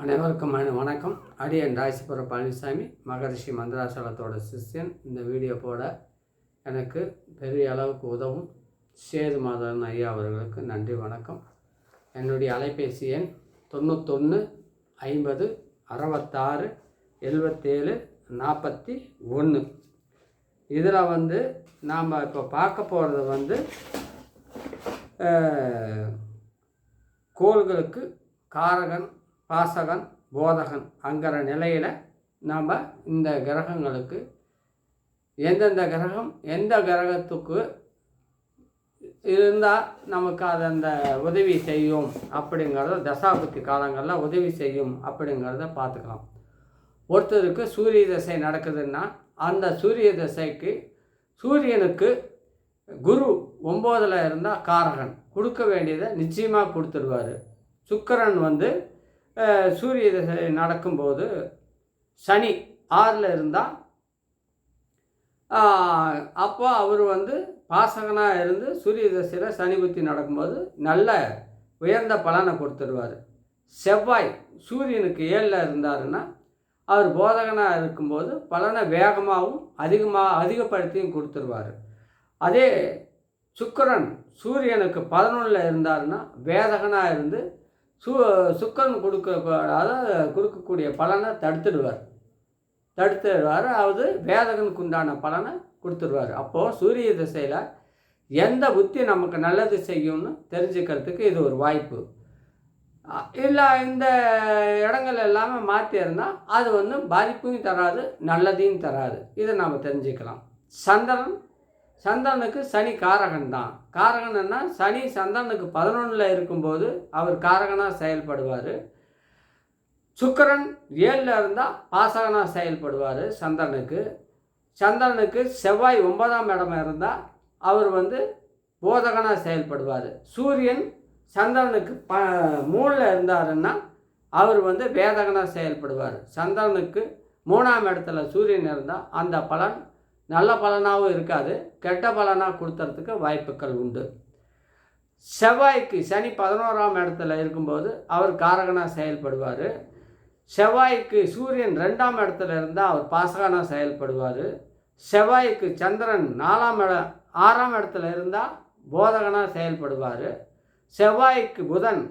அனைவருக்கும் வணக்கம். அடியன் ராசிபுர பழனிசாமி மகரிஷி மந்திராசலத்தோட சிஷ்யன். இந்த வீடியோ போட எனக்கு பெரிய அளவுக்கு உதவும். சேது மாதவன் ஐயா அவர்களுக்கு நன்றி வணக்கம். என்னுடைய அலைபேசி எண் தொண்ணூத்தொன்று ஐம்பது அறுபத்தாறு எழுபத்தேழு நாற்பத்தி ஒன்று இதில் வந்து நாம் இப்போ பார்க்க போகிறது வந்து கோள்களுக்கு காரகன் பாசகன் போதகன் அங்கிற நிலையில் நாம் இந்த கிரகங்களுக்கு எந்தெந்த கிரகம் எந்த கிரகத்துக்கு இருந்தால் நமக்கு அது அந்த உதவி செய்யும் அப்படிங்கிறத தசாபுத்தி காலங்களில் உதவி செய்யும் அப்படிங்கிறத பார்த்துக்கலாம். ஒருத்தருக்கு சூரிய தசை நடக்குதுன்னா அந்த சூரிய தசைக்கு சூரியனுக்கு குரு ஒம்போதில் இருந்தால் காரகன் கொடுக்க வேண்டியதை நிச்சயமாக கொடுத்துடுவார் சுக்கிரன் வந்து சூரிய திசை நடக்கும்போது சனி ஆறில் இருந்தால் அப்போ அவர் வந்து பாசகனாக இருந்து சூரிய திசையில் சனி புத்தி நடக்கும்போது நல்ல உயர்ந்த பலனை கொடுத்துடுவார். செவ்வாய் சூரியனுக்கு ஏழில் இருந்தாருன்னா அவர் போதகனாக இருக்கும்போது பலனை வேகமாகவும் அதிகமாக அதிகப்படுத்தியும் கொடுத்துருவார் அதே சுக்கிரன் சூரியனுக்கு பதினொன்றில் இருந்தாருன்னா வேதகனாக இருந்து சு சுக்கம் கொடுக்க அதாவது கொடுக்கக்கூடிய பலனை தடுத்துடுவார். தடுத்துடுவார் அதாவது வேதகனுக்கு உண்டான பலனை கொடுத்துடுவார். அப்போது சூரிய திசையில் எந்த புத்தி நமக்கு நல்லது செய்யும்னு தெரிஞ்சுக்கிறதுக்கு இது ஒரு வாய்ப்பு. இல்லை இந்த இடங்கள் எல்லாமே மாற்றியிருந்தால் அது வந்து பாதிப்பையும் தராது நல்லதையும் தராது. இதை நாம் தெரிஞ்சுக்கலாம். சந்திரன் சந்திரனுக்கு சனி காரகன் தான் காரகன்னா சனி சந்திரனுக்கு பதினொன்றில் இருக்கும்போது அவர் காரகனாக செயல்படுவார். சுக்கிரன் ஏழில் இருந்தால் பாசகனாக செயல்படுவார் சந்திரனுக்கு சந்திரனுக்கு செவ்வாய் ஒன்பதாம் இடம் இருந்தால் அவர் வந்து போதகனாக செயல்படுவார். சூரியன் சந்திரனுக்கு ப மூணில் இருந்தாருன்னா அவர் வந்து வேதகனாக செயல்படுவார். சந்திரனுக்கு மூணாம் இடத்துல சூரியன் இருந்தால் அந்த பலன் நல்ல பலனாகவும் இருக்காது கெட்ட பலனாக கொடுத்துறதுக்கு வாய்ப்புகள் உண்டு. செவ்வாய்க்கு சனி பதினோராம் இடத்துல இருக்கும்போது அவர் காரகனாக செயல்படுவார். செவ்வாய்க்கு சூரியன் ரெண்டாம் இடத்துல இருந்தால் அவர் பாசகனாக செயல்படுவார். செவ்வாய்க்கு சந்திரன் நாலாம் இட ஆறாம் இடத்துல இருந்தால் போதகனாக செயல்படுவார். செவ்வாய்க்கு புதன்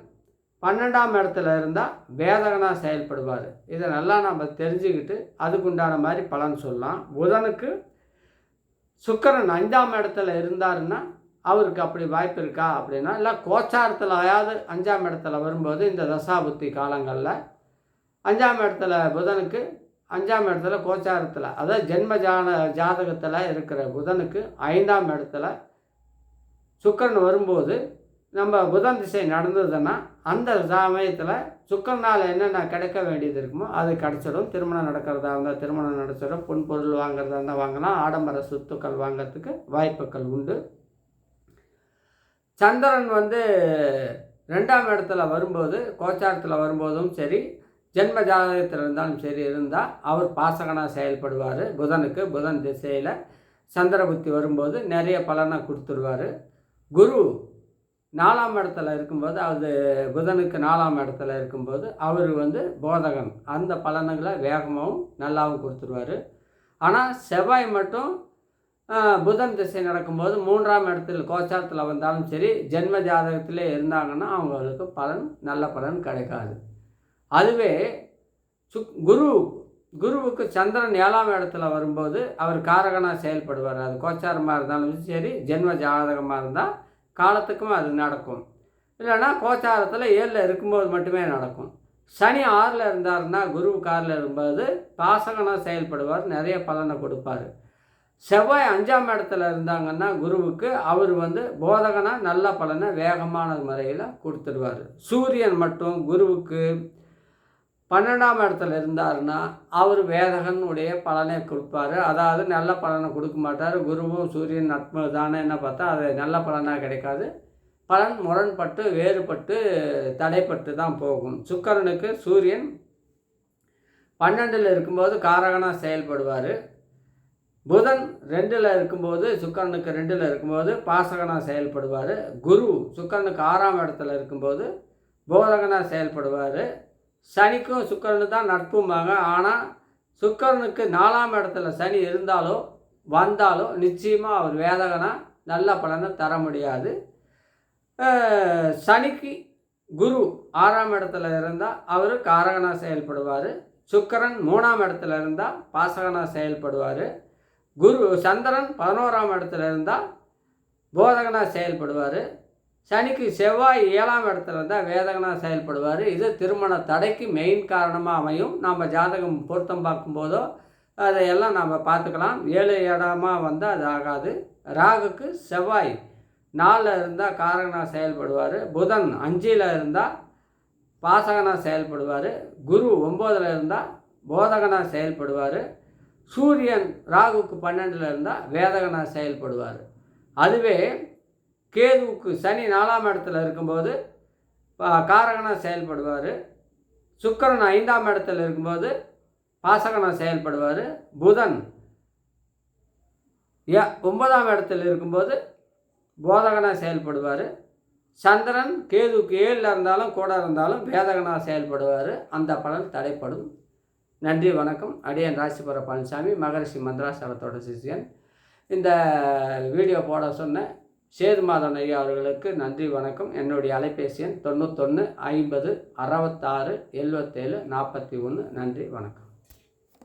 பன்னெண்டாம் இடத்துல இருந்தால் வேதகனாக செயல்படுவார். இதை நல்லா நம்ம தெரிஞ்சுக்கிட்டு அதுக்குண்டான மாதிரி பலன் சொல்லலாம். புதனுக்கு சுக்கிரன் அஞ்சாம் இடத்துல இருந்தாருன்னா அவருக்கு அப்படி வாய்ப்பு இருக்கா அப்படின்னா இல்லை கோச்சாரத்தில் ஆயாவது அஞ்சாம் இடத்துல வரும்போது இந்த தசாபுத்தி காலங்களில் அஞ்சாம் இடத்துல புதனுக்கு அஞ்சாம் இடத்துல கோச்சாரத்தில் அதாவது ஜென்ம ஜான ஜாதகத்தில் இருக்கிற புதனுக்கு ஐந்தாம் இடத்துல சுக்கிரன் வரும்போது நம்ம புதன் திசை நடந்ததுன்னா அந்த சமயத்தில் சுக்கரனால் என்னென்ன கிடைக்க வேண்டியது இருக்குமோ அது கிடச்சிடும். திருமணம் நடக்கிறதா இருந்தால் திருமணம் நடச்சிடும். பொன் பொருள் வாங்குறதா இருந்தால் வாங்கலாம். ஆடம்பர சொத்துக்கள் வாங்கிறதுக்கு வாய்ப்புகள் உண்டு. சந்திரன் வந்து ரெண்டாம் இடத்துல வரும்போது கோச்சாரத்தில் வரும்போதும் சரி ஜென்ம ஜாதகத்தில் இருந்தாலும் சரி இருந்தால் அவர் பாசகனாக செயல்படுவார். புதனுக்கு புதன் திசையில் சந்திர புத்தி வரும்போது நிறைய பலனை கொடுத்துருவார். குரு நாலாம் இடத்துல இருக்கும்போது அது புதனுக்கு நாலாம் இடத்துல இருக்கும்போது அவர் வந்து போதகன். அந்த பலன்களை வேகமாகவும் நல்லாவும் கொடுத்துருவாரு. ஆனால் செவ்வாய் மட்டும் புதன் திசை நடக்கும்போது மூன்றாம் இடத்துல கோச்சாரத்தில் வந்தாலும் சரி ஜென்ம ஜாதகத்திலே இருந்தாங்கன்னா அவங்களுக்கு பலன் நல்ல பலன் கிடைக்காது. அதுவே சுக் குரு குருவுக்கு சந்திரன் ஏழாம் இடத்துல வரும்போது அவர் காரகனாக செயல்படுவார். அது கோச்சாரமாக இருந்தாலும் சரி ஜென்ம ஜாதகமாக இருந்தால் காலத்துக்கும் அது நடக்கும். இல்லைன்னா கோச்சாரத்தில் ஏழில் இருக்கும்போது மட்டுமே நடக்கும். சனி ஆறில் இருந்தாருன்னா குரு காரில் இருக்கும்போது பாசகனாக செயல்படுவார் நிறைய பலனை கொடுப்பார். செவ்வாய் அஞ்சாம் இடத்துல இருந்தாங்கன்னா குருவுக்கு அவர் வந்து போதகனாக நல்ல பலனை வேகமான முறையில் கொடுத்துடுவார் சூரியன் மட்டும் குருவுக்கு பன்னெண்டாம் இடத்துல இருந்தாருன்னா அவர் வேதகனுடைய பலனை கொடுப்பாரு. அதாவது நல்ல பலனை கொடுக்க மாட்டார். குருவும் சூரியன் நட்பு தானே என்ன பார்த்தா அது நல்ல பலனாக கிடைக்காது. பலன் முரண்பட்டு வேறுபட்டு தடைப்பட்டு தான் போகும். சுக்கரனுக்கு சூரியன் பன்னெண்டில் இருக்கும்போது காரகனாக செயல்படுவார். புதன் ரெண்டில் இருக்கும்போது சுக்கரனுக்கு ரெண்டில் இருக்கும்போது பாசகனாக செயல்படுவார். குரு சுக்கரனுக்கு ஆறாம் இடத்துல இருக்கும்போது போதகனாக செயல்படுவார். சனிக்கும் சுக்கரனு தான் நட்பும்பாங்க. ஆனால் சுக்கரனுக்கு நாலாம் இடத்துல சனி இருந்தாலோ வந்தாலோ நிச்சயமாக அவர் வேதகனா நல்ல பலனை தர முடியாது. சனிக்கு குரு ஆறாம் இடத்துல இருந்தால் அவர் காரகனாக செயல்படுவார். சுக்கரன் மூணாம் இடத்துல இருந்தால் பாசகனாக செயல்படுவார். குரு சந்திரன் பதினோராம் இடத்துல இருந்தால் போதகனாக செயல்படுவார். சனிக்கு செவ்வாய் ஏழாம் இடத்துல இருந்தால் வேதகனாக செயல்படுவார். இது திருமண தடைக்கு மெயின் காரணமாக அமையும். நம்ம ஜாதகம் பொருத்தம் பார்க்கும்போதோ அதையெல்லாம் நம்ம பார்த்துக்கலாம். ஏழு இடமா வந்தால் அது ஆகாது. ராகுக்கு செவ்வாய் நாலில் இருந்தால் காரகனாக செயல்படுவார். புதன் அஞ்சில் இருந்தால் பாசகனாக செயல்படுவார். குரு ஒம்போதில் இருந்தால் போதகனாக செயல்படுவார். சூரியன் ராகுக்கு பன்னெண்டில் இருந்தால் வேதகனாக செயல்படுவார். அதுவே கேதுவுக்கு சனி நாலாம் இடத்துல இருக்கும்போது காரகனாக செயல்படுவார். சுக்கரன் ஐந்தாம் இடத்துல இருக்கும்போது பாசகனாக செயல்படுவார். புதன் ஏ ஒன்பதாம் இடத்துல இருக்கும்போது போதகனாக செயல்படுவார். சந்திரன் கேதுவுக்கு ஏழில் இருந்தாலும் கூட இருந்தாலும் வேதகனாக செயல்படுவார். அந்த பலன் தடைப்படும். நன்றி வணக்கம். அடியன் ராசிபுர பழனிசாமி மகரிஷி மந்திராசலத்தோட சிஷியன். இந்த வீடியோ போட சொன்னேன் சேதுமாதன் ஐயா அவர்களுக்கு நன்றி வணக்கம். என்னுடைய அலைபேசி எண் தொண்ணூத்தொன்று ஐம்பது அறுபத்தாறு எழுபத்தேழு நாற்பத்தி ஒன்று. நன்றி வணக்கம்.